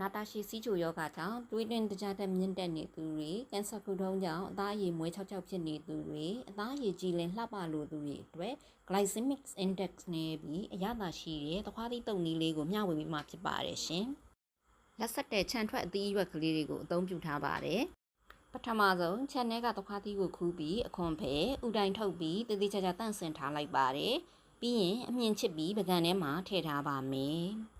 နာတာရှည်စီးချိုယောဂကြောင့်တွေးတွင်တကြတဲ့မြင့်တက်နေသူတွေကင်ဆာခုထုံးကြောင့်အသားအရည်မွေးချောက်ချောက်ဖြစ်နေသူတွေအသားအရည်ကြည်လင်လှပလိုသူတွေအတွက် glycemic index နဲ့ပြီးအရသာရှိတဲ့သခွားသီးတုံနည်းလေးကိုမျှဝေပေးမှာဖြစ်ပါတယ်ရှင်။ရက်ဆက်တဲ့ခြံထွက်အသီးအရွက်ကလေးတွေကိုအသုံးပြုထားပါတယ်။ပထမဆုံးခြံထဲကသခွားသီးကိုခူးပြီးအခွန်ဖဲဥတိုင်ထုတ်ပြီးတည်တည်ချာချာတန့်စင်ထားလိုက်ပါတယ်။ပြီးရင်အမြင့်ချစ်ပြီးပကံထဲမှာထည့်ထားပါမယ်။သ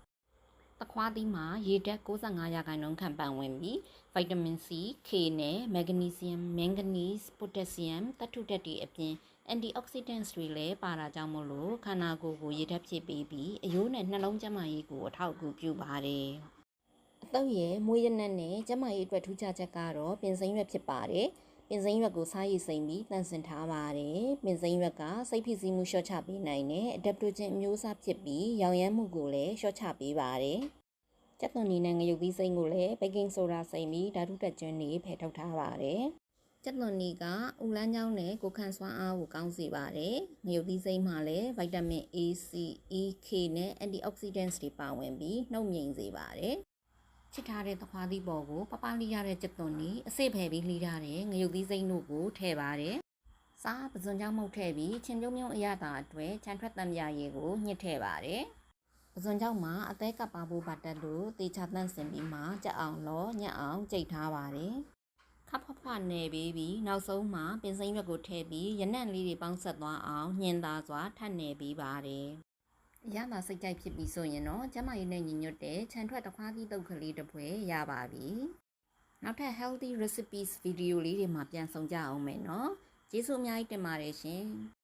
ခွားသီးမှာရေဓာတ်65ရာခိုင်နှုန်းခန့်ပန်ဝင်ပြီးဗိုက်တာမင် C, K နဲ့မက်ဂနီဆီယမ်၊မန်ဂနီစ်၊ပိုတက်ဆီယမ်သတ္တုဓာတ်တွေအပြင်အန်တီအောက်ဆီဒန့်စ်တွေလည်းပါတာကြောင့်မို့လို့ခန္ဓာကိုယ်ကိုရေဓာတ်ဖြည့်ပေးပြီးအယိုးနဲ့နှလုံးကျန်းမာရေးကိုအထောက်အကူပြုပါတယ်။အတော့ရဲ့မွေးရနက်နဲ့ကျန်းမာရေးအတွက်ထူးခြားချက်ကတော့ပင်စိမ်းရွက်ဖြစ်ပါတယ်။ပင်စိမ်းရွက်ကိုစားရည်စိမ်ပြီးတန့်စင်ထားပါတယ်။ပင်စိမ်းရွက်ကစိတ်ဖိစီးမှုလျှော့ချပေးနိုင်တဲ့အဒပ်တိုဂျင်အမျိုးအစားဖြစ်ပြီးရောင်ရမ်းမှုကိုလည်းလျှော့ချပေးပါတယ်။ ကျက်သွန်နီနဲ့ငရုတ်သီးစိမ့်ကိုလည်းဘေကင်းဆိုဒါစိမ့်ပြီးဓာတုတက်ကျွန်းတွေဖယ်ထုတ်ထားပါတယ်။ကျက်သွန်နီကဥလန်းချောင်းနဲ့ကိုခန့်စွမ်းအားကိုကောင်းစေပါတယ်။ငရုတ်သီးစိမ့်မှာလည်းဗိုက်တာမင် A, C, E, K နဲ့အန်တီအောက်ဆီဒန့်စ်တွေပါဝင်ပြီးနှုတ်ငြိမ်စေပါတယ်။ချစ်ထားတဲ့သခွားသီးပေါ်ကိုပပလိရတဲ့ကျက်သွန်နီအစိဖယ်ပြီးလှီးထားတဲ့ငရုတ်သီးစိမ့်တို့ကိုထည့်ပါတယ်။စားပစွန်ကြောင့်မှုတ်ထည့်ပြီးချင်းပြုံးပြုံးအရသာအတွက်ခြံထွက်တံပြာရည်ကိုညှစ်ထည့်ပါတယ်။ ပစွန်ကြောင့်မှာအသေးကပ်ပါဖို့ပါတက်လို့တေချာတန့်စင်ပြီးမှကြက်အောင်လောညက်အောင်ကြိတ်ထားပါတယ်။ခပ်ဖွားဖွားနယ်ပြီးပြီးနောက်ဆုံးမှာပင်စိမ်းရွက်ကိုထည့်ပြီးရနံ့လေးတွေပေါင်းဆက်သွားအောင်ညှင်သာစွာထပ်နယ်ပြီးပါတယ်။အရသာစိတ်ကြိုက်ဖြစ်ပြီဆိုရင်တော့ကျမကြီးနဲ့ညီညွတ်တဲ့ခြံထွက်တစ်ခွားသီးတုပ်ကလေးတစ်ပွဲရပါပြီ။နောက်ထပ် healthy recipes ဗီဒီယိုလေးတွေမှာပြန်ဆောင်ကြအောင်မယ်နော်။ကျေးဇူးအများကြီးတင်ပါတယ်ရှင်။